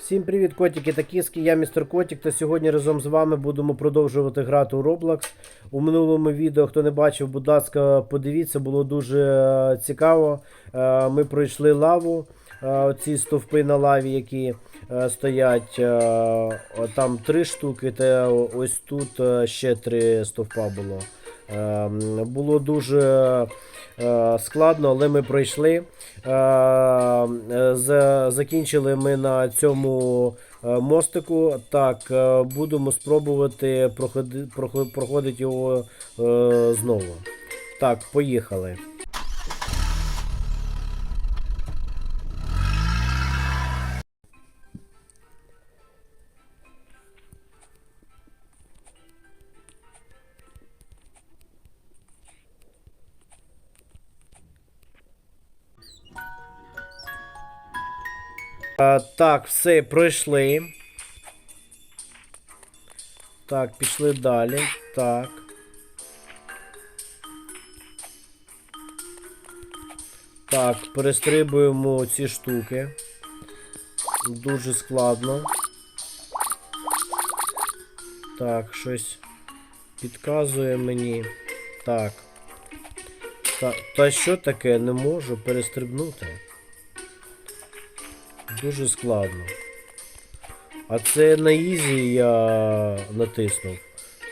Всім привіт, котики та кіски. Я містер Котик, та сьогодні разом з вами будемо продовжувати грати у Roblox. У минулому відео, хто не бачив, будь ласка, подивіться, було дуже е, цікаво. Е, Ми пройшли лаву, е, ці стовпи на лаві, які стоять. Там три штуки, та ось тут ще три стовпа було. Е, м, Було дуже е, складно, але ми пройшли. Е, е, за- Закінчили ми на цьому е, мостику. Так, будемо спробувати проходи, проход- проходити його знову. Так, поїхали. Е, Так, все, пройшли. Так, пішли далі. Так. Так, перестрибуємо ці штуки. Дуже складно. Так, щось підказує мені. Так. Та, та що таке? Не можу перестрибнути. Дуже складно. А це на ізі я натиснув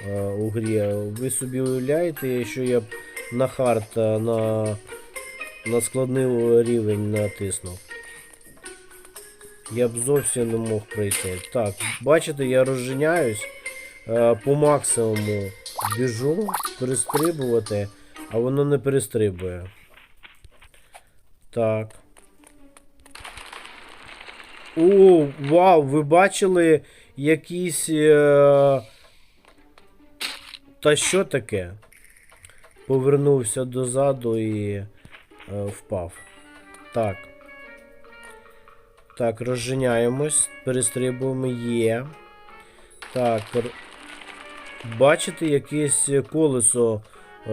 е, у грі. Ви собі уявляєте, що я б на хард е, на, на складний рівень натиснув. Я б зовсім не мог пройти. Так, бачите, я розженяюсь е, по максимуму біжу перестрибувати, а воно не перестрибує. Так. О, вау, ви бачили якісь. Е... Та що таке? Повернувся дозаду і е, впав. Так. Так, розженяємось. Перестрибуємо є. Так. Бачите, якесь колесо е,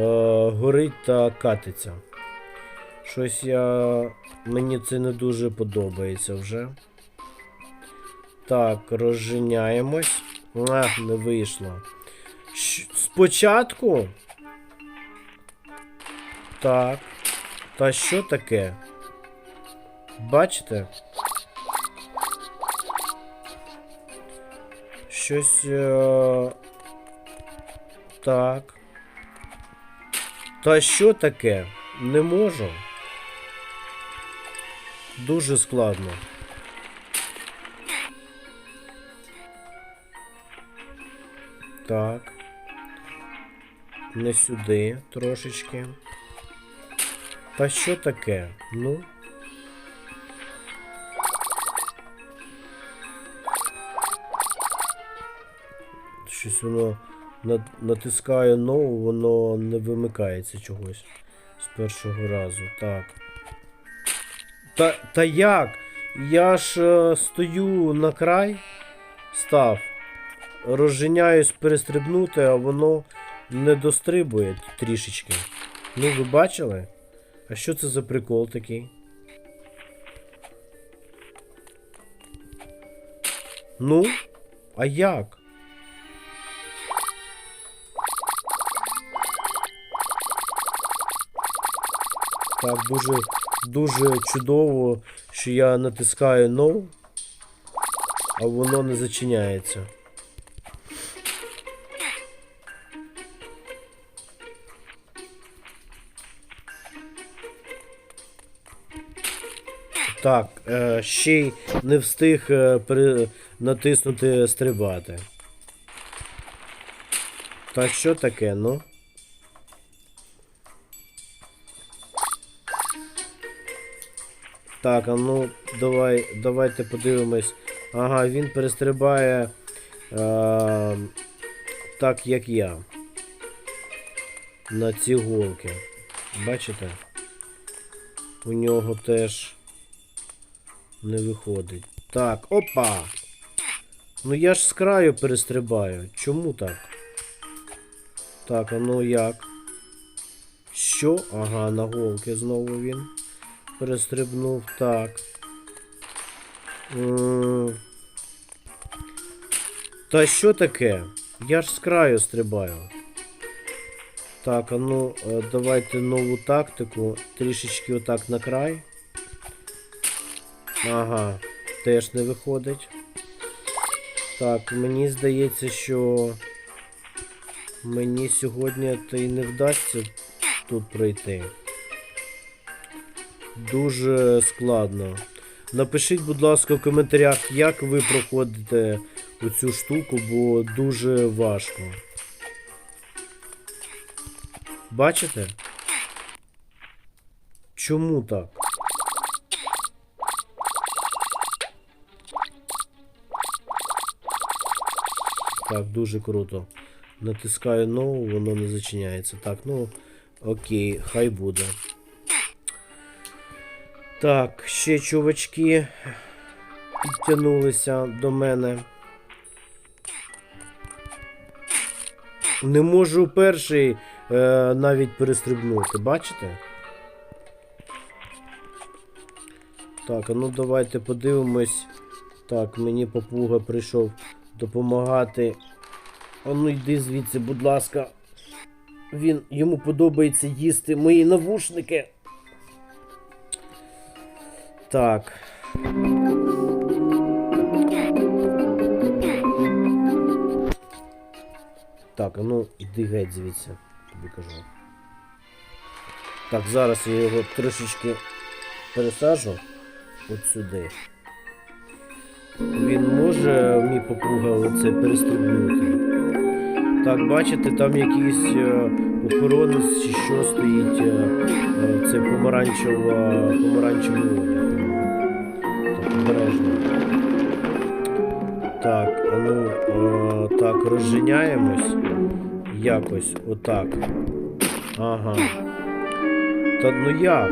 горить та катиться. Щось я. Мені це не дуже подобається вже. Так, розженяємось. А, не вийшло. Спочатку. Так. Та що таке? Бачите? Щось. Е... Так. Та що таке? Не можу. Дуже складно. Так. Не сюди трошечки. Та що таке? Ну. Щось воно натискає no, воно не вимикається чогось з першого разу. Так. Та, та як? Я ж е, стою на край, став розженяюсь перестрибнути, а воно не дострибує трішечки. Ну, ви бачили? А що це за прикол такий? Ну, а як? Так, дуже, дуже чудово, що я натискаю No, а воно не зачиняється. Так, е, ще й не встиг е, натиснути стрибати. Та що таке, ну? Так, а ну давай, давайте подивимось. Ага, він перестрибає е, так, як я. На ці голки. Бачите? У нього теж не виходить. Так, опа! Ну я ж з краю перестрибаю. Чому так? Так, а ну як? Що? Ага, на голки знову він перестрибнув. Так. Та що таке? Я ж з краю стрибаю. Так, а ну, е, давайте нову тактику. Трішечки отак на край. Ага, теж не виходить. Так, мені здається, що мені сьогодні то й не вдасться тут пройти. Дуже складно. Напишіть, будь ласка, в коментарях, як ви проходите оцю штуку, бо дуже важко. Бачите? Чому так? Так, дуже круто. Натискаю No, воно не зачиняється. Так, ну окей, хай буде. Так, ще чувачки підтягнулися до мене. Не можу перший е, навіть перестрибнути, бачите? Так, а ну давайте подивимось. Так, мені папуга прийшов допомагати. А ну йди звідси, будь ласка. Він йому подобається їсти мої навушники. Так. Так, ну іди геть звідси, тобі кажу. Так, зараз я його трошечки пересаджу от сюди. Він може мій попуга оце перестрибнути. Так, бачите, там якийсь е, охоронець чи що стоїть. Е, е, це помаранчева, помаранчевий одяг. Так, обережно. Так, ну так, розженяємось. Якось, отак. Ага. Та ну як?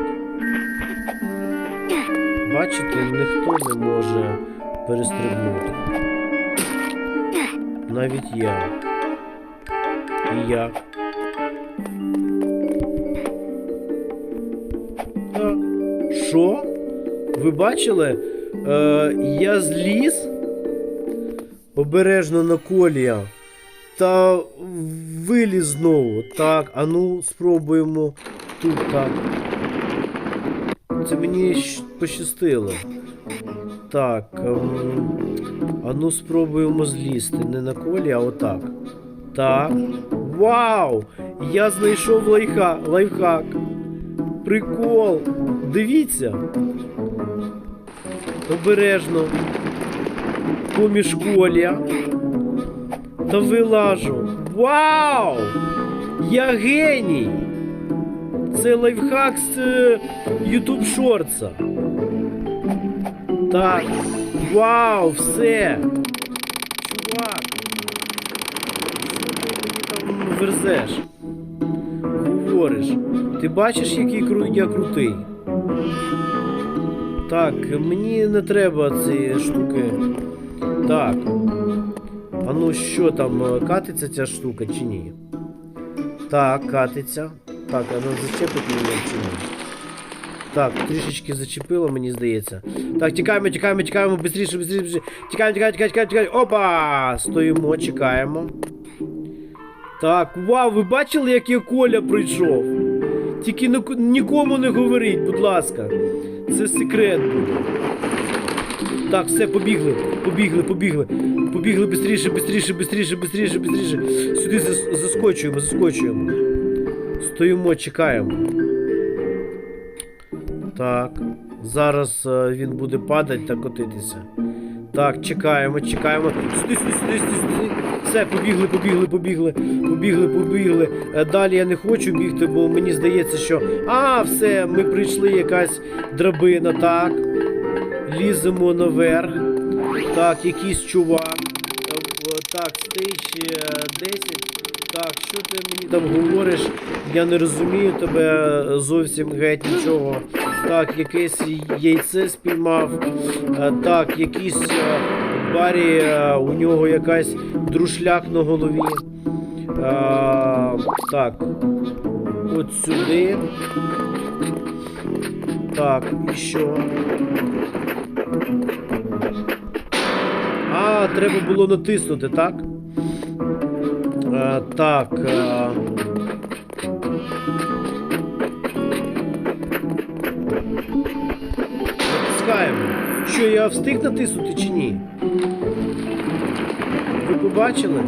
Бачите, ніхто не може перестрибнути. Навіть я. І як? Що? Ви бачили? Е, я зліз обережно на колія та виліз знову. Так, а ну спробуємо тут так. Це мені пощастило. Так. ем, а ну спробуємо злізти. Не на колі, а отак. Так. Вау! Я знайшов лайха, лайфхак. Прикол. Дивіться. Обережно. Поміж коля. Та вилажу. Вау! Я геній! Це лайфхак з е, YouTube Шортса. Так. Вау, все. Чувак. Що ти мені там верзеш? Говориш. Ти бачиш, який я крутий? Так, мені не треба ці штуки. Так. А ну що там, катиться ця штука чи ні? Так, катиться. Так, а ну зачепить мене чи ні? Так, трішечки зачепило, мені здається. Так, тікаємо, тікаємо, тікаємо, бистріше, бистріше. Тікаємо, тікаємо, тікаємо, тікаємо, тікаємо. Опа! Стоїмо, чекаємо. Так, вау, ви бачили, як я Коля прийшов? Тільки нікому не говоріть, будь ласка. Це секрет буде. Так, все, побігли, побігли, побігли. Побігли бистріше, бистріше, бистріше, бистріше, бистріше. Сюди зас- заскочуємо, заскочуємо. Стоїмо, чекаємо. Так. Зараз е, він буде падати та котитися. Так, чекаємо, чекаємо. Сюди, сюди, сюди, сюди. Все, побігли, побігли, побігли, побігли, побігли. Е, Далі я не хочу бігти, бо мені здається, що. А, все, ми прийшли якась драбина, так. Ліземо наверх. Так, якийсь чувак. Е, Так, стейдж е, 10. Так, що ти мені там говориш? Я не розумію тебе зовсім геть нічого. Так, якесь яйце спіймав. Е, Так, якийсь е, Барі, е, у нього якась друшляк на голові. Так. От сюди. Так, і що? А, треба було натиснути, так? Е, так. Е... Натискаємо. Що, я встиг натиснути чи ні? Ви побачили?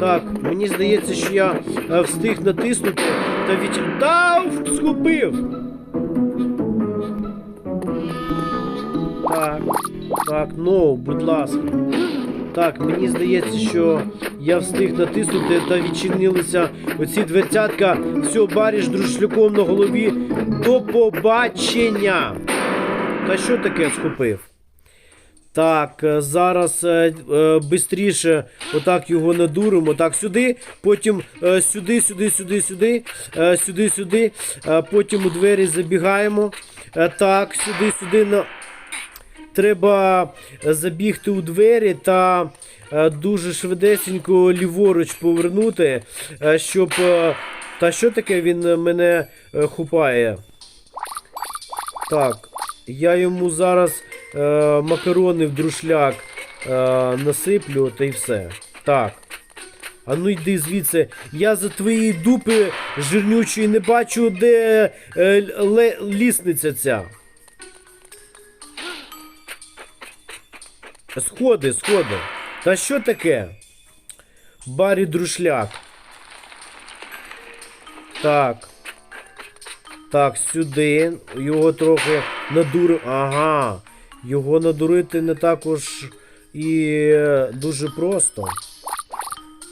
Так, мені здається, що я е, встиг натиснути та від... Та, схопив! Так, так, ну, будь ласка. Так, мені здається, що я встиг натиснути та відчинилися оці дверцятка. Все, баріш друшляком на голові. До побачення! Та що таке схопив? Так, е, зараз е, е, бистріше отак його надуримо. Так, сюди, потім е, сюди, сюди, сюди, сюди, е, сюди, сюди. Е, потім у двері забігаємо. Е, так, сюди, сюди. На... Треба забігти у двері та е, дуже швидесенько ліворуч повернути, е, щоб. е, Та що таке він е, мене е, хупає? Так, я йому зараз е, макарони в друшляк е, насиплю та й все. Так. А ну йди звідси. Я за твоєї дупи жирнючої не бачу, де е, лісниця ця. Сходи, сходи. Та що таке? Барі друшляк. Так. Так, сюди. Його трохи надурив. Ага. Його надурити не також і е, дуже просто.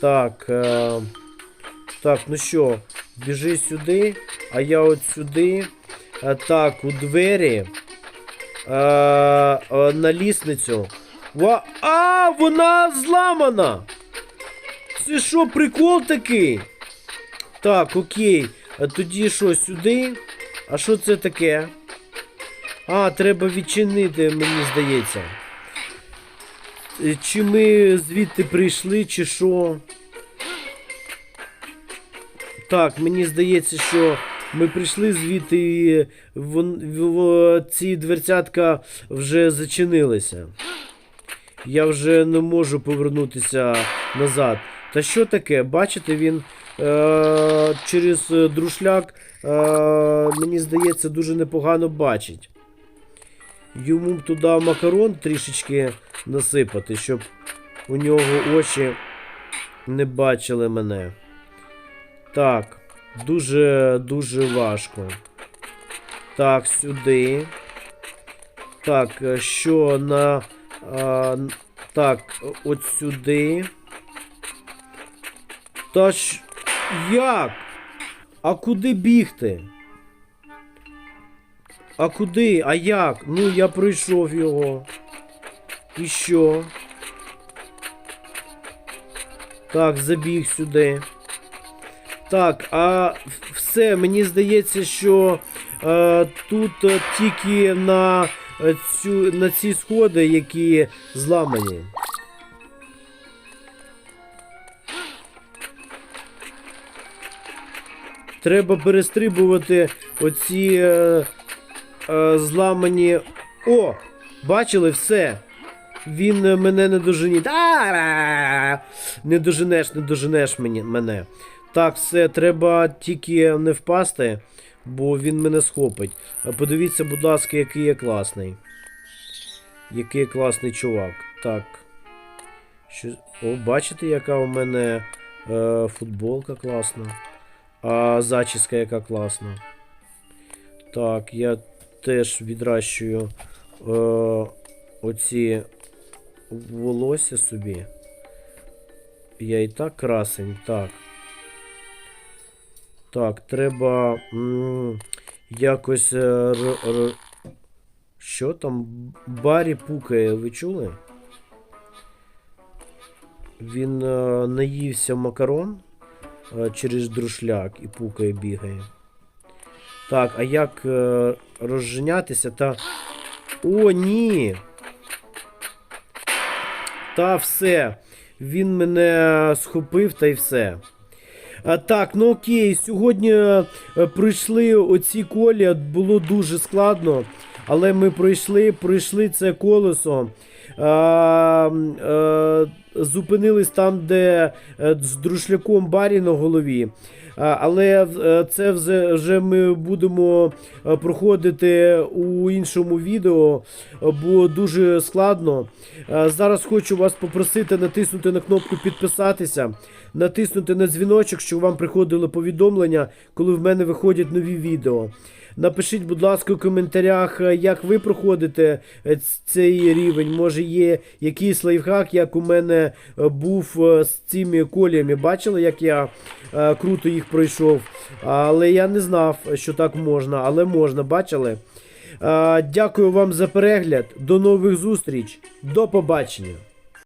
Так. Е, так, ну що, біжи сюди, а я от сюди. Е, так, у двері. Е, е, на лісницю. Ва... А, вона зламана! Це що, прикол такий? Так, окей. А тоді що, сюди? А що це таке? А, треба відчинити, мені здається. Е, Чи ми звідти прийшли, чи що? Так, мені здається, що ми прийшли звідти і вон, в, в- ці дверцятка вже зачинилися. Я вже не можу повернутися назад. Та що таке? Бачите, він е- через е, друшляк, е- мені здається, дуже непогано бачить. Йому б туди макарон трішечки насипати, щоб у нього очі не бачили мене. Так, дуже дуже важко. Так, сюди. Так, е, що на. А, так, от сюди. Та ж. Як? А куди бігти? А куди? А як? Ну, я пройшов його. І що? Так, забіг сюди. Так, а все, мені здається, що е, тут е, тільки на, цю, на ці сходи, які зламані. Треба перестрибувати оці е, е, зламані. О! Бачили все. Він е, мене не доженіт. А! Не доженеш, не доженеш мені, мене. Так, все, треба тільки не впасти, бо він мене схопить. А Подивіться, будь ласка, який я класний. Який класний чувак. Так. Що... О, бачите, яка у мене е, футболка класна. А зачіска яка класна. Так, я теж відращую е, оці волосся собі. Я і так красень, так. Так, треба м, якось. е, р, р, що там? Барі пукає, ви чули? Він е, наївся макарон е, через друшляк і пукає, бігає. Так, а як е, розженятися та. О, ні! Та все. Він мене схопив та й все. Так, ну окей, сьогодні е, пройшли оці колі, було дуже складно. але ми пройшли, пройшли це колесо. А, а, зупинились там, де е, з друшляком барі на голові. Але е, це вже, ми будемо е, проходити у іншому відео, бо дуже складно. Зараз хочу вас попросити натиснути на кнопку підписатися, натиснути на дзвіночок, щоб вам приходили повідомлення, коли в мене виходять нові відео. Напишіть, будь ласка, у коментарях, е, як ви проходите е, цей рівень. Може є якийсь лайфхак, як у мене е, був з цими коліями. Бачили, як я круто їх пройшов. Але я не знав, що так можна, але можна, бачили. Дякую вам за перегляд. До нових зустріч. До побачення.